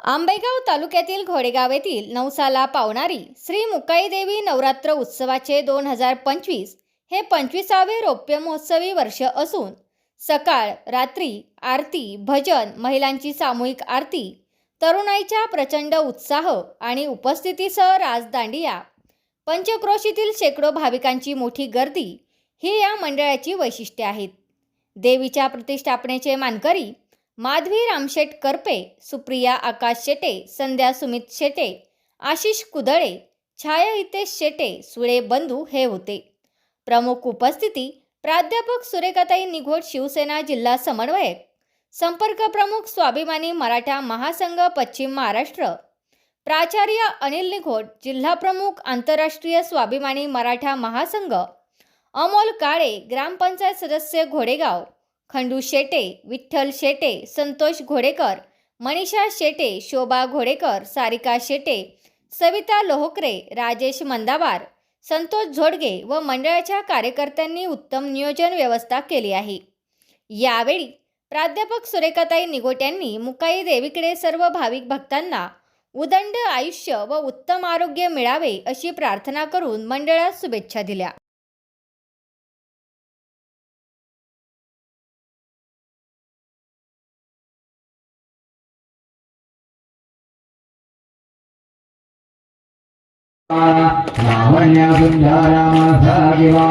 आंबेगाव तालुक्यातील घोडेगाव येथील नवसाला पावणारी श्री मुकाईदेवी नवरात्र उत्सवाचे दोन हजार पंचवीस हे पंचवीसावे रौप्य महोत्सवी वर्ष असून सकाळ रात्री आरती भजन महिलांची सामूहिक आरती तरुणाईच्या प्रचंड उत्साह आणि उपस्थितीसह राजदांडिया पंचक्रोशीतील शेकडो भाविकांची मोठी गर्दी ही या मंडळाची वैशिष्ट्ये आहेत. देवीच्या प्रतिष्ठापनेचे मानकरी माधवी रामशेट करपे सुप्रिया आकाश शेटे संध्या सुमित शेटे आशिष कुदळे छाया हितेश शेटे सुळे बंधू हे होते. प्रमुख उपस्थिती प्राध्यापक सुरेखाताई निघोड शिवसेना जिल्हा समन्वयक. संपर्क प्रमुख स्वाभिमानी मराठा महासंघ पश्चिम महाराष्ट्र. प्राचार्य अनिल निघोड जिल्हा प्रमुख आंतरराष्ट्रीय स्वाभिमानी मराठा महासंघ. अमोल काळे ग्रामपंचायत सदस्य घोडेगाव. खंडू शेटे विठ्ठल शेटे संतोष घोडेकर मनीषा शेटे शोभा घोडेकर सारिका शेटे सविता लोहकरे राजेश मंदावार संतोष झोडगे व मंडळाच्या कार्यकर्त्यांनी उत्तम नियोजन व्यवस्था केली आहे. यावेळी प्राध्यापक सुरेखाताई निगोट यांनी मुकाई देवीकडे सर्व भाविक भक्तांना उदंड आयुष्य व उत्तम आरोग्य मिळावे अशी प्रार्थना करून मंडळात शुभेच्छा दिल्या. लावण्य सुंदरमसगिवा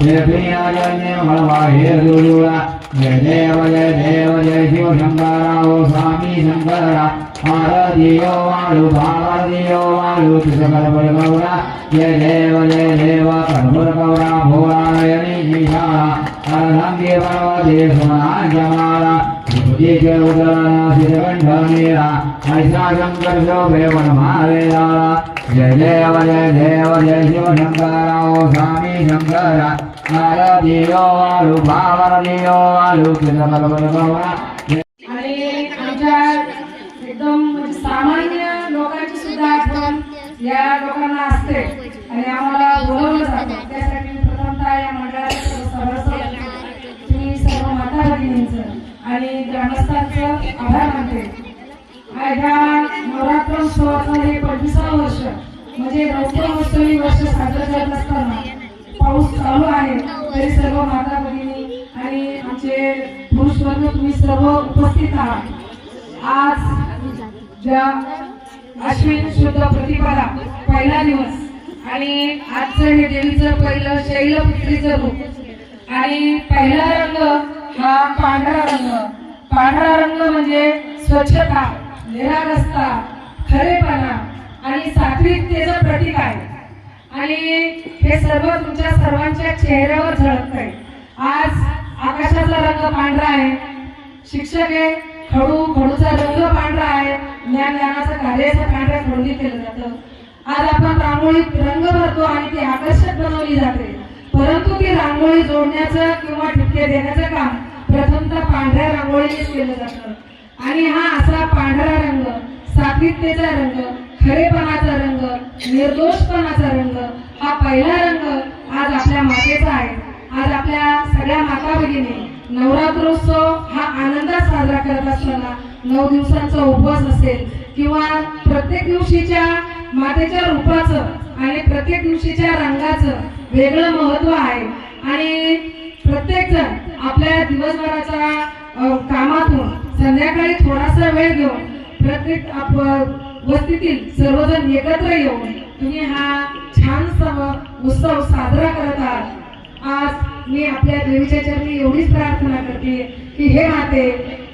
श्रीप्रियाजन्यमळवाहे दुरुळा जय देव जय देव जय शिव शंकरा ओ स्वामी शंकरा आरदियो वाळू भावदियो वाळू तुझकर गौरा जय देव जय देव कर्पूर गौरा भोळायणी निशाळा अर्धांगी पर्वते सोना जमाला तुझे उदराना शिरकंठनीरा ऐसा शंकर शोभे वनमावेदाला जय देव जय देव जय शिव शंकर स्वामी शंकर आरदियो वाळू भावरदियो वाळू तुझकर गौरा आणि आमच्या एकदम म्हणजे सामान्य लोकांची सुद्धा आठवण या लोकांना असते. आणि आम्हाला बोलवलं जातं. त्यासाठी प्रथमतः या मंडळाचं सर्व सर्व माता भगिनींचं आणि ग्रामस्थांचं आभार मानते. ह्या नवरात्र उत्सवाचं हे पंचवीसावं वर्ष. म्हणजे रौद्र वर्ष साजरं करत असताना पाऊस चालू आहे तरी सर्व माता भगिनी आणि आमचे पुरुष वर्ग तुम्ही सर्व उपस्थित आहात. आज ज्या अश्विन शुद्ध प्रतिपदा पहिला दिवस आणि आजचं हे देवीचं पहिलं शैलपुत्रीचं रूप. आणि पहिला रंग हा पांढरा रंग. पांढरा रंग म्हणजे स्वच्छता निरागस्ता आणि सात्विकतेचं प्रतीक आहे. आणि हे सर्व तुमच्या सर्वांच्या चेहऱ्यावर झळकत आहे आज आकाशाचा रंग पांढरा आहे. शिक्षक आहे. खडू खडूचा रंग पांढरा आहे. ज्ञान ज्ञानाचं कार्याचं पांढऱ्या खडूनी केलं जातं. आज आपण रांगोळी रंग भरतो आणि ती आकर्षक बनवली जाते. परंतु ती रांगोळी जोडण्याचं किंवा ठिपके देण्याचं काम प्रथमतः पांढऱ्या रांगोळीनेच केलं जातं. आणि हा असा पांढरा रंग सात्विकतेचा रंग खरेपणा निर्दोषपणाचा रंग हा पहिला रंग आज आपल्या मातेचा आहे. आज आपल्या सगळ्या माता भगिनी नवरात्रोत्सव हा आनंदात साजरा करत असताना नऊ दिवसांचा उपवास असेल किंवा प्रत्येक दिवशीच्या मातेच्या रूपाचं आणि प्रत्येक दिवशीच्या रंगाचं वेगळं महत्त्व आहे. आणि प्रत्येकजण आपल्या दिवसभराच्या कामातून संध्याकाळी थोडासा वेळ घेऊन प्रत्येक वस्तीतील सर्वजण एकत्र येऊन तुम्ही हा छान उत्सव साजरा करत आहात. आज मी आपल्या देवीच्या चरणी एवढीच प्रार्थना करते की हे माते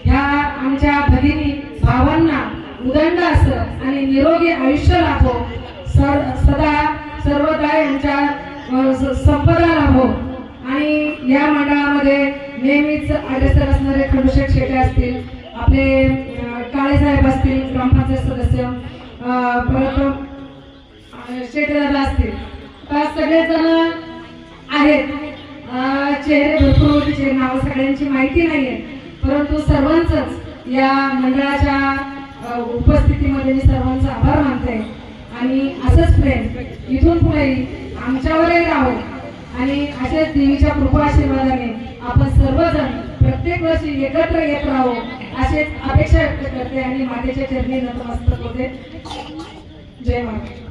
ह्या आमच्या भगिनी भावांना उदंड असं आणि निरोगी आयुष्य लाभो. सर सदा सर्वदा यांच्या स- संपदा लाभो. आणि या मंडळामध्ये नेहमीच अग्रेसर असणारे खंडूशेठ शेटे असतील आपले काळेसाहेब असतील ग्रामपंचायत सदस्य परत अ, असतील. तर सगळेजण आहेत. चेहरे भरपूर ओळखीचे नाव सगळ्यांची माहिती नाही आहे परंतु सर्वांचंच या मंडळाच्या उपस्थितीमध्ये मी सर्वांचा आभार मानते. आणि असंच प्रेम इथून पुढे आमच्यावरही राहो. आणि असेच देवीच्या कृपा आशीर्वादाने आपण सर्वजण प्रत्येक वर्षी एकत्र येत राहू अशी अपेक्षा व्यक्त करते. आणि मातेच्या चरणी नतमस्तक होते. जय माता.